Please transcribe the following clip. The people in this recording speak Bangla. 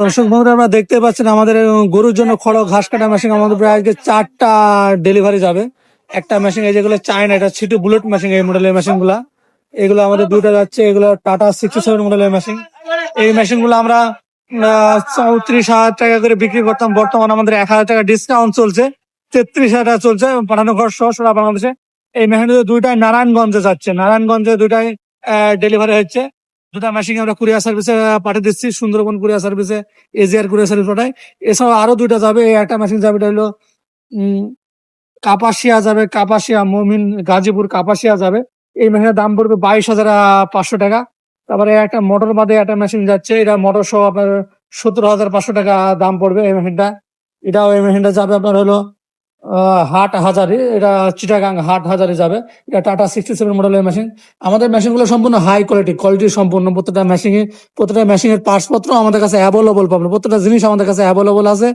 দর্শক বন্ধুরা আমরা দেখতে পাচ্ছেন আমাদের গরুর জন্য খড় ঘাস কাটা মেশিন আমাদের প্রায় আজকে চারটা ডেলিভারি যাবে। একটা মেশিন এই যেগুলো চায়না এটা ছিটু বুলেট মেশিন এই মডেলের মেশিনগুলা। এগুলো আমাদের দুইটা যাচ্ছে, এগুলো টাটা সিক্সটি সেভেন মডেলের মেশিন এই মেশিনগুলো আমরা চৌত্রিশ হাজার টাকা করে বিক্রি করতাম। বর্তমানে আমাদের এক হাজার টাকা ডিসকাউন্ট চলছে, তেত্রিশ হাজার টাকা চলছে, পাঠানো খরচ সহ সারা বাংলাদেশে। এই মেশিন দুইটাই নারায়ণগঞ্জে যাচ্ছে। নারায়ণগঞ্জে দুইটাই ডেলিভারি হচ্ছে। দুটা মেশিন আমরা কুরিয়ার সার্ভিসে পাঠিয়ে দিচ্ছি, সুন্দরবন কুরিয়ার সার্ভিসে এজিআর কুরিয়ার সার্ভিস পাঠাই। এছাড়াও আরও দুইটা যাবে একটা মেশিন যাবে, এটা হলো কাপাসিয়া যাবে, কাপাসিয়া, মমিন, গাজীপুর, কাপাসিয়া যাবে। এই মেশিনের দাম পড়বে বাইশ হাজার পাঁচশো টাকা। তারপরে একটা মোটর বাদে একটা মেশিন যাচ্ছে, এটা মোটর সহ আপনার সত্তর হাজার পাঁচশো টাকা দাম পড়বে এই মেশিনটা এটাও এই মেশিনটা যাবে আপনার হলো হাট হাজারি, এটা চিটাগাং হাট হাজারি যাবে। এটা টাটা সিক্সটি সেভেন মডেলের মেশিন আমাদের মেশিনগুলো সম্পূর্ণ হাই কোয়ালিটি কোয়ালিটি সম্পূর্ণ। প্রত্যেকটা মেশিনে প্রত্যেকটা মেশিনের পার্টস পত্র আমাদের কাছে অ্যাভেলেবল পাবেন প্রত্যেকটা জিনিস আমাদের কাছে অ্যাভেলেবল আছে।